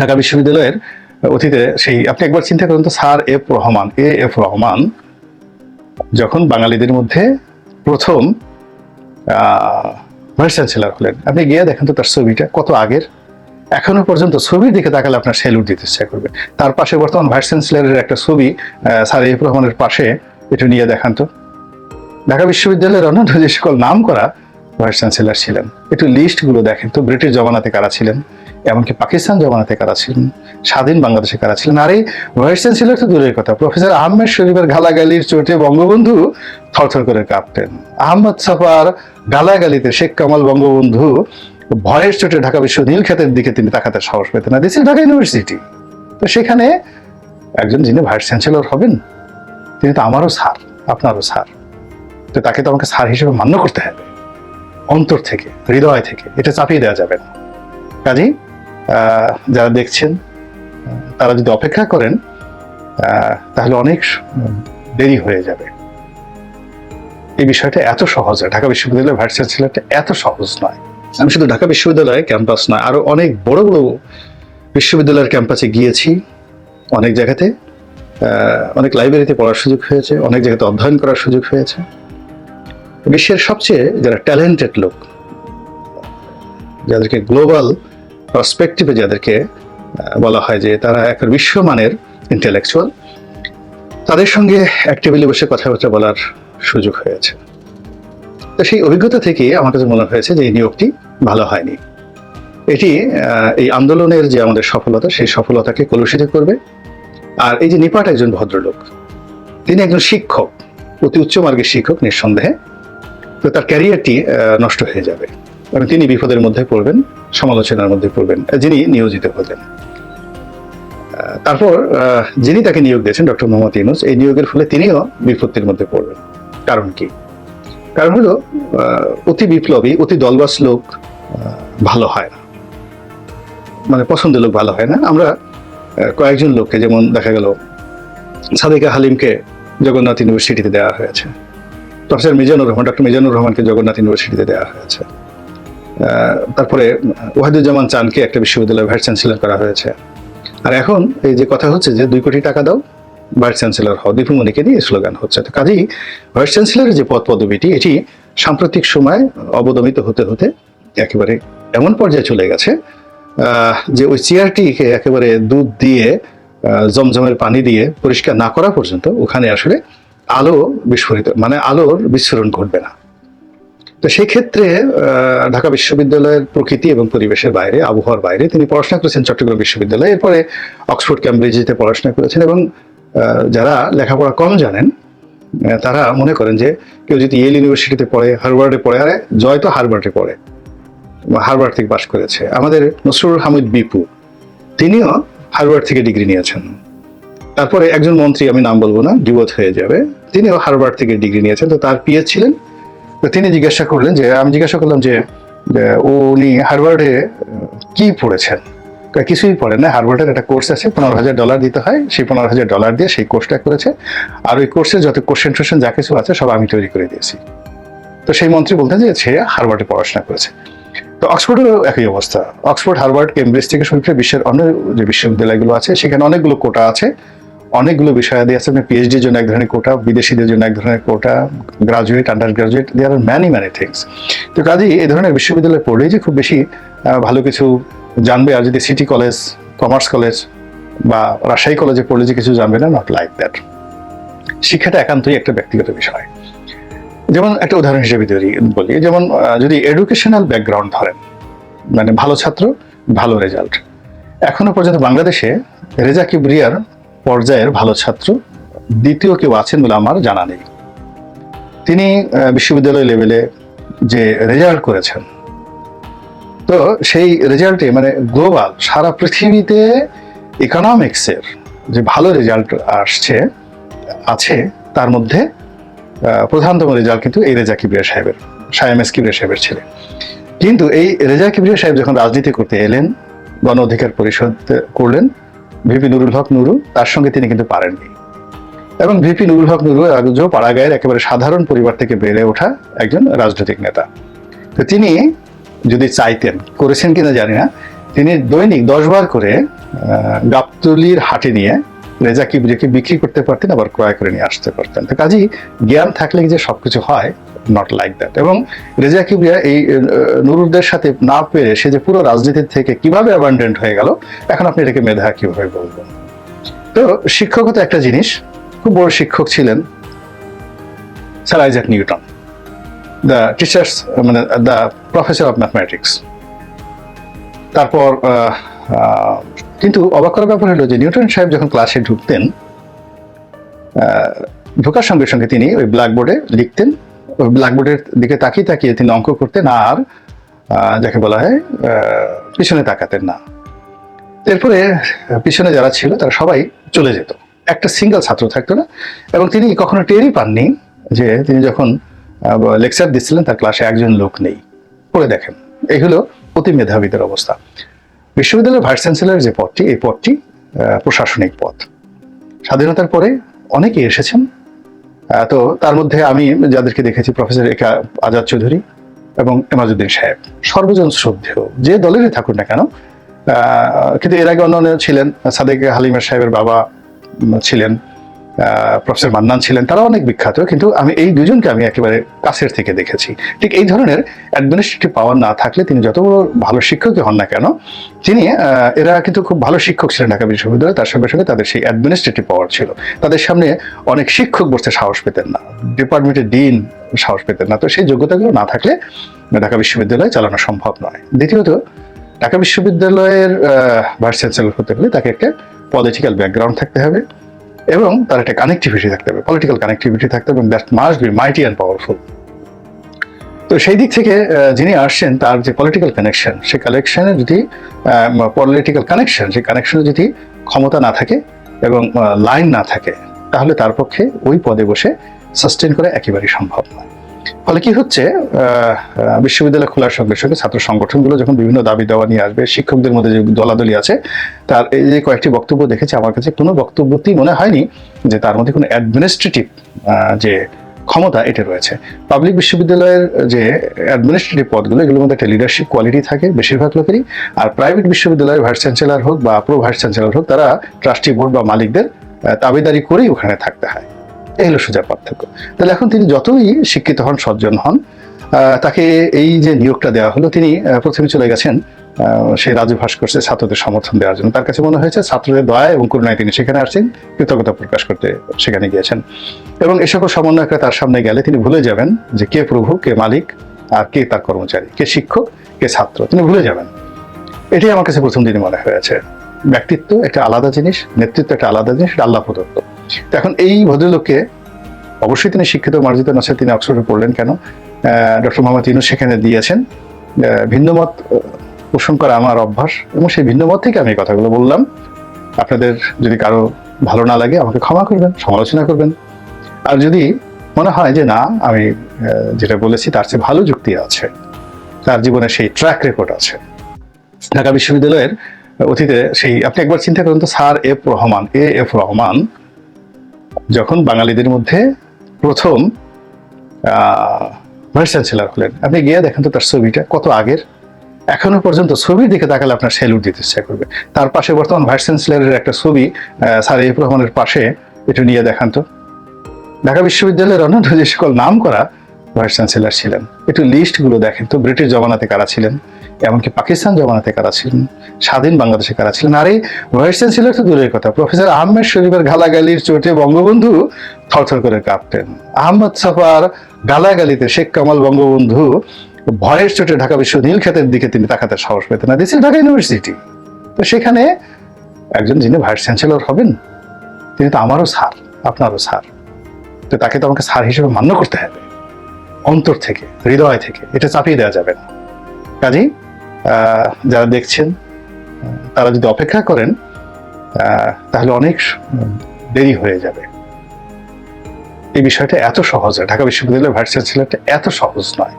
ঢাকা বিশ্ববিদ্যালয়ের অতীতে সেই, আপনি একবার চিন্তা করুন তো, sir F Rahman, A F Rahman যখন বাঙালিদের মধ্যে প্রথম ভাইস চ্যান্সেলর হলেন। আপনি গিয়ে দেখেন তো তার ছবিটা, কত আগের। এখনও পর্যন্ত ছবির দিকে তাকালে আপনার স্যালুট দিতে ইচ্ছা করবে। তার পাশে বর্তমান ভাইস চ্যান্সেলরের একটা ছবি স্যার এফ রহমানের পাশে, এটা নিয়ে দেখান তো। ঢাকা বিশ্ববিদ্যালয়ের অন্যান্য যে সকল নাম করা ভাইস চ্যান্সেলর ছিলেন, একটু লিস্টগুলো দেখেন তো, ব্রিটিশ জমানাতে কারা ছিলেন। এমনকি পাকিস্তান জমানাতে কারা ছিলেন? স্বাধীন বাংলাদেশে কারা ছিলেন? আর এই ভাইস চ্যান্সেলর তো দূরের কথা। প্রফেসর আহমেদ শরীফের গালাগালির চোটে বঙ্গবন্ধু থরথর করে কাঁপতেন। আহমদ সাফার গালাগালিতে শেখ কামাল বঙ্গবন্ধু ভয়ের চোটে ঢাকা বিশ্ব নীলক্ষেতের দিকে তিনি তাকাতে সাহস পেতেন না। দিস ঢাকা ইউনিভার্সিটি তো সেখানে একজন যিনি ভাইস চ্যান্সেলর হবেন তিনি তো আমারও স্যার আপনারও স্যার। তো তাকে তো আমাকে স্যার হিসেবে মান্য করতে হবে অন্তর থেকে হৃদয় থেকে। এটা চাপিয়ে দেওয়া যাবে না। আহ, যারা দেখছেন তারা যদি অপেক্ষা করেন তাহলে অনেক দেরি হয়ে যাবে। এই বিষয়টা এত সহজ নয়। ঢাকা বিশ্ববিদ্যালয়ের ভাইস চ্যান্সেলরটা এত সহজ নয়। আমি শুধু ঢাকা বিশ্ববিদ্যালয়ের ক্যাম্পাস নয়, আরও অনেক বড় বড় বিশ্ববিদ্যালয়ের ক্যাম্পাসে গিয়েছি। অনেক জায়গাতে অনেক লাইব্রেরিতে পড়ার সুযোগ হয়েছে, অনেক জায়গাতে অধ্যয়ন করার সুযোগ হয়েছে। বিশ্বের সবচেয়ে যারা ট্যালেন্টেড লোক, যাদেরকে গ্লোবাল পার্সপেক্টিভে যাদেরকে বলা হয় যে তারা এক বিশ্বমানের ইন্টেলেকচুয়াল তাদের সঙ্গে এক টেবিলে বসে কথাবার্তা বলার সুযোগ হয়েছে। তো সেই অভিজ্ঞতা থেকে আমার কাছে মনে হয়েছে যে এই নিয়োগটি ভালো হয়নি। এটি এই আন্দোলনের যে আমাদের সফলতা, সেই সফলতাকে কলুষিত করবে। আর এই যে নিপাট একজন ভদ্রলোক, তিনি একজন শিক্ষক, অতি উচ্চ মার্গের শিক্ষক নিঃসন্দেহে, তো তার ক্যারিয়ারটি নষ্ট হয়ে যাবে। এবং তিনি বিপদের মধ্যে পড়বেন, সমালোচনার মধ্যে পড়বেন, যিনি নিয়োজিত হতেন। তারপর যিনি তাকে নিয়োগ দিয়েছেন, ডক্টর মোহাম্মদ ইউনুস, এই নিয়োগের ফলে তিনিও বিপত্তির মধ্যে পড়বেন। কারণ কি? কারণ হলো অতি বিপ্লবী, অতি দলবাস লোক ভালো হয় না। মানে পছন্দের লোক ভালো হয় না। আমরা কয়েকজন লোককে, যেমন দেখা গেল, সাদিকা হালিমকে জগন্নাথ ইউনিভার্সিটিতে দেওয়া হয়েছে। প্রফেসর মিজানুর রহমান, ডক্টর মিজানুর রহমানকে জগন্নাথ ইউনিভার্সিটিতে দেওয়া হয়েছে। তারপরে ওয়াহিদুজ্জামান চানকে একটা বিশ্ববিদ্যালয়ের ভাইস চ্যান্সেলর করা হয়েছে। আর এখন এই যে কথা হচ্ছে যে দুই কোটি টাকা দাও, ভাইস চ্যান্সেলর হও দীপুমণিকে দিয়ে স্লোগান হচ্ছে। তো কাজেই ভাইস চ্যান্সেলরের যে পদ পদবিটি, এটি সাম্প্রতিক সময় অবদমিত হতে হতে একেবারে এমন পর্যায়ে চলে গেছে যে ওই চেয়ারটিকে একেবারে দুধ দিয়ে জমজমের পানি দিয়ে পরিষ্কার না করা পর্যন্ত ওখানে আসলে আলো বিস্ফোরিত মানে আলোর বিস্ফোরণ ঘটবে না। তো সেই ক্ষেত্রে ঢাকা বিশ্ববিদ্যালয়ের প্রকৃতি এবং পরিবেশের বাইরে, আবহাওয়ার বাইরে তিনি পড়াশোনা করেছেন চট্টগ্রাম বিশ্ববিদ্যালয়ে। এরপরে অক্সফোর্ড ক্যামব্রিজেতে পড়াশোনা করেছেন এবং যারা লেখাপড়া কম জানেন তারা মনে করেন যে কেউ যদি ইয়েল ইউনিভার্সিটিতে পড়ে হার্ভার্ডে পড়ে, আরে জয় তো হার্ভার্ডে পড়ে হার্ভার্ড থেকে পাশ করেছে। আমাদের নসরুল হামিদ বিপু, তিনিও হার্ভার্ড থেকে ডিগ্রি নিয়েছেন। তারপরে একজন মন্ত্রী, আমি নাম বলব না বিবোধ হয়ে যাবে, তিনিও হার্ভার্ড থেকে ডিগ্রি নিয়েছেন। তো তার পিএস ছিলেন তো তিনি জিজ্ঞাসা করলেন যে, আমি জিজ্ঞাসা করলাম যে উনি হার্ভার্ডে কি পড়েছেন? কিছুই পড়েন না। হার্ভার্ডের একটা কোর্স আছে, পনেরো হাজার ডলার দিতে হয়। সেই পনেরো হাজার ডলার দিয়ে সেই কোর্সটা করেছে। আর ওই কোর্সে যত কোশ্চেন টোশ্চেন যা কিছু আছে, সব আমি তৈরি করে দিয়েছি। তো সেই মন্ত্রী বলতেন যে, সে হার্ভার্ডে পড়াশোনা করেছে। তো অক্সফোর্ডেরও একই অবস্থা। অক্সফোর্ড, হার্ভার্ড, কেমব্রিজ থেকে শুরু করে বিশ্বের অন্য যে বিশ্ববিদ্যালয়গুলো আছে, সেখানে অনেকগুলো কোটা আছে। অনেকগুলো বিষয়াদি আছে। আপনি পিএইচডির জন্য এক ধরনের কোটা বিদেশিদের জন্য এক ধরনের quota graduate under graduate there are many many things তো কাজেই এই ধরনের বিশ্ববিদ্যালয়ে পড়লেই যে খুব বেশি ভালো কিছু জানবে। আর যদি সিটি কলেজ কমার্স কলেজ বা রাজশাহী কলেজে পড়লে যে কিছু জানবে না নট লাইক দ্যাট শিক্ষাটা একান্তই একটা ব্যক্তিগত বিষয়। যেমন একটা উদাহরণ হিসেবে ধরি- বলি, যেমন যদি এডুকেশনাল ব্যাকগ্রাউন্ড ধরেন মানে ভালো ছাত্র, ভালো রেজাল্ট এখনও পর্যন্ত বাংলাদেশে রেজা কিবরিয়ার পর্যায়ের ভালো ছাত্র, দ্বিতীয় কেউ আছেন বলে আমার জানা নেই। তিনি বিশ্ববিদ্যালয় লেভেলে যে রেজাল্ট করেছেন, তো সেই রেজাল্টে মানে গ্লোবাল, সারা পৃথিবীতে ইকোনমিক্সের যে ভালো রেজাল্ট আসছে, আছে, তার মধ্যে প্রধানতম রেজাল্ট কিন্তু এই রেজা কিবরিয়া সাহেবের, সায়েম এস কিবরিয়া সাহেবের ছেলে। কিন্তু এই রেজা কিবরিয়া সাহেব যখন রাজনীতি করতে এলেন, গণ অধিকার পরিষদ করলেন ভিপি নুরুল হক নুরু, তার সঙ্গে তিনি কিন্তু পারেননি। এবং ভিপি নুরুল হক নুরু একজন পাড়াগাঁয়ের একেবারে সাধারণ পরিবার থেকে বেড়ে ওঠা একজন রাজনৈতিক নেতা। তো তিনি যদি চাইতেন, করেছেন কিনা জানি না, তিনি দৈনিক দশ বার করে গাবতলির হাটে নিয়ে রেজা কিবরিয়াকে বিক্রি করতে পারতেন, আবার ক্রয় করে নিয়ে আসতে পারতেন। তো কাজেই জ্ঞান থাকলে যে সবকিছু হয় নট লাইক দ্যাট এবং রেজা কিবরিয়া এই আহ, নুরুরদের সাথে না পেরে সে যে পুরো রাজনীতির থেকে কীভাবে অ্যাবান্ডেন্ট হয়ে গেল এখন আপনি এটাকে মেধা কীভাবে বলবেন? তো শিক্ষকতা একটা জিনিস খুব বড় শিক্ষক ছিলেন sir Isaac Newton the teachers মানে দ্য প্রফেসর অফ ম্যাথমেটিক্স তারপর কিন্তু অবাক করার ব্যাপার হলো যে নিউটন সাহেব যখন ক্লাসে ঢুকতেন ঢোকার সঙ্গে সঙ্গে তিনি ওই ব্ল্যাকবোর্ডে লিখতেন ব্ল্যাকবোর্ডের দিকে তাকিয়ে তাকিয়ে তিনি অঙ্ক করতেন আর যাকে বলা হয় পিছনে তাকাতেন না। এরপরে পিছনে যারা ছিল, তারা সবাই চলে যেত। একটা সিঙ্গেল ছাত্র থাকতো না, এবং তিনি কখনো টেরই পাননি যে তিনি যখন লেকচার দিচ্ছিলেন, তার ক্লাসে একজন লোক নেই। পড়ে দেখেন, এই হলো অতি মেধাবীদের অবস্থা। বিশ্ববিদ্যালয়ের ভাইস চ্যান্সেলর যে পদটি, এই পদটি প্রশাসনিক পদ। স্বাধীনতার পরে অনেকে এসেছেন তো তার মধ্যে আমি যাদেরকে দেখেছি, প্রফেসর একা আজাদ চৌধুরী এবং এমাজুদ্দিন সাহেব, সর্বজন শ্রদ্ধেয়, যে দলেরই থাকুন না কেন কিন্তু এর আগে অন্য ছিলেন সাদেক হালিমা সাহেবের বাবা ছিলেন। প্রফেসর মান্নান ছিলেন তারা অনেক বিখ্যাত, কিন্তু আমি এই দুজনকে আমি একেবারে কাছের থেকে দেখেছি। ঠিক এই ধরনের অ্যাডমিনিস্ট্রেটিভ পাওয়ার না থাকলে তিনি যত বড় ভালো শিক্ষকই হন না কেন, তিনি এরা কিন্তু খুব ভালো শিক্ষক ছিলেন ঢাকা বিশ্ববিদ্যালয়ে, তার সঙ্গে সঙ্গে তাদের সেই অ্যাডমিনিস্ট্রেটিভ পাওয়ার ছিল। তাদের সামনে অনেক শিক্ষক বসতে সাহস পেতেন না ডিপার্টমেন্টের ডিন সাহস পেতেন না, তো সেই যোগ্যতাগুলো না থাকলে ঢাকা বিশ্ববিদ্যালয় চালানো সম্ভব নয়। দ্বিতীয়ত, ঢাকা বিশ্ববিদ্যালয়ের ভাইস চ্যান্সেলর হতে হলে তাকে একটা পলিটিক্যাল ব্যাকগ্রাউন্ড থাকতে হবে। এবং তার একটা কানেক্টিভিটি থাকতে হবে পলিটিক্যাল কানেক্টিভিটি থাকতে হবে that must be mighty and powerful তো সেই দিক থেকে যিনি আসছেন, তার যে পলিটিক্যাল কানেকশন সেই কানেকশানে যদি পলিটিক্যাল কানেকশন সেই কানেকশনে যদি ক্ষমতা না থাকে এবং লাইন না থাকে, তাহলে তার পক্ষে ওই পদে বসে সাস্টেন করা একেবারেই সম্ভব নয়। ফলে কি হচ্ছে? বিশ্ববিদ্যালয় খোলার সঙ্গে সঙ্গে ছাত্র সংগঠনগুলো যখন বিভিন্ন দাবি দেওয়া নিয়ে আসবে, শিক্ষকদের মধ্যে যে দলাদলি আছে, তার এই যে কয়েকটি বক্তব্য দেখেছি, আমার কাছে কোনো বক্তব্যতেই মনে হয়নি যে তার মধ্যে কোনো অ্যাডমিনিস্ট্রেটিভ যে ক্ষমতা এটা রয়েছে। পাবলিক বিশ্ববিদ্যালয়ের যে অ্যাডমিনিস্ট্রেটিভ পদগুলো, এগুলোর মধ্যে একটা লিডারশিপ কোয়ালিটি থাকে বেশিরভাগ লোকেরই, আর প্রাইভেট বিশ্ববিদ্যালয়ের ভাইস চ্যান্সেলর হোক বা প্রো ভাইস চ্যান্সেলর হোক, তারা ট্রাস্টি বোর্ড বা মালিকদের দাবিদারি করেই ওখানে থাকতে হয়। এই হলো সোজা পার্থক্য তাহলে এখন তিনি যতই শিক্ষিত হন, সজ্জন হন তাকে এই যে নিয়োগটা দেওয়া হলো, তিনি প্রথমে চলে গেছেন সেই রাজু ভাস্কর্যে ছাত্রদের সমর্থন দেওয়ার জন্য। তার কাছে মনে হয়েছে ছাত্রদের দয়া এবং করুণায় তিনি সেখানে আসছেন, কৃতজ্ঞতা প্রকাশ করতে সেখানে গিয়েছেন। এবং এ সকল সমন্বয়করা তার সামনে গেলে তিনি ভুলে যাবেন যে কে প্রভু, কে মালিক, আর কে তার কর্মচারী, কে শিক্ষক, কে ছাত্র। তিনি ভুলে যাবেন। এটাই আমার কাছে প্রথম দিনই মনে হয়েছে। ব্যক্তিত্ব একটা আলাদা জিনিস, নেতৃত্ব একটা আলাদা জিনিস আল্লাহ প্রদত্ত। এখন এই ভদ্রলোককে অবশ্যই তিনি শিক্ষিত মার্জিত নসে তিনি অক্সফোর্ডে পড়লেন কেন? ডক্টর মোহাম্মদ ইউনুস সেখানে দিয়েছেন। ভিন্নমত পোষণ করা আমার অভ্যাস এবং সেই ভিন্নমত থেকে আমি কথাগুলো বললাম। আপনাদের যদি কারও ভালো না লাগে আমাকে ক্ষমা করবেন, সমালোচনা করবেন। আর যদি মনে হয় যে না, আমি যেটা বলেছি তার চেয়ে ভালো যুক্তি আছে, তার জীবনে সেই ট্র্যাক রেকর্ড আছে। ঢাকা বিশ্ববিদ্যালয়ের অতীতে সেই, আপনি একবার চিন্তা করুন তো, sir F Rahman, A F Rahman যখন বাঙালিদের মধ্যে প্রথম ভাইস চ্যান্সেলর হলেন, আপনি গিয়ে দেখেন তো তার ছবিটা, কত আগের। এখনও পর্যন্ত ছবির দিকে তাকালে আপনার স্যালুট দিতে ইচ্ছা করবে। তার পাশে বর্তমান ভাইস চ্যান্সেলরের একটা ছবি এফ রহমানের পাশে, এটা নিয়ে দেখান তো। ঢাকা বিশ্ববিদ্যালয়ের অন্যান্য যে সকল নাম করা ভাইস চ্যান্সেলর ছিলেন, একটু লিস্টগুলো দেখেন তো, ব্রিটিশ জমানাতে কারা ছিলেন? এমনকি পাকিস্তান জমানাতে কারা ছিলেন? স্বাধীন বাংলাদেশে কারা ছিলেন? আর এই ভাইস চ্যান্সেলর তো দূরের কথা। প্রফেসর আহমেদ শরীফের গালাগালির চোটে বঙ্গবন্ধু থরথর করে কাঁপতেন। আহমদ সাফার গালাগালিতে শেখ কামাল বঙ্গবন্ধু ভয়ের চোটে ঢাকা বিশ্ব নীলক্ষেতের দিকে তিনি তাকাতে সাহস পেতেন না। দিস ঢাকা ইউনিভার্সিটি তো সেখানে একজন যিনি ভাইস চ্যান্সেলর হবেন, তিনি তো আমারও স্যার, আপনারও স্যার। তো তাকে তো আমাকে স্যার হিসেবে মান্য করতে হবে। অন্তর থেকে, হৃদয় থেকে, এটা চাপিয়ে দেওয়া যাবে না। কাজেই যারা দেখছেন, তারা যদি অপেক্ষা করেন তাহলে অনেক দেরি হয়ে যাবে। এই বিষয়টা এত সহজ নয়। ঢাকা বিশ্ববিদ্যালয়ের ভাইস চ্যান্সেলারটা এত সহজ নয়।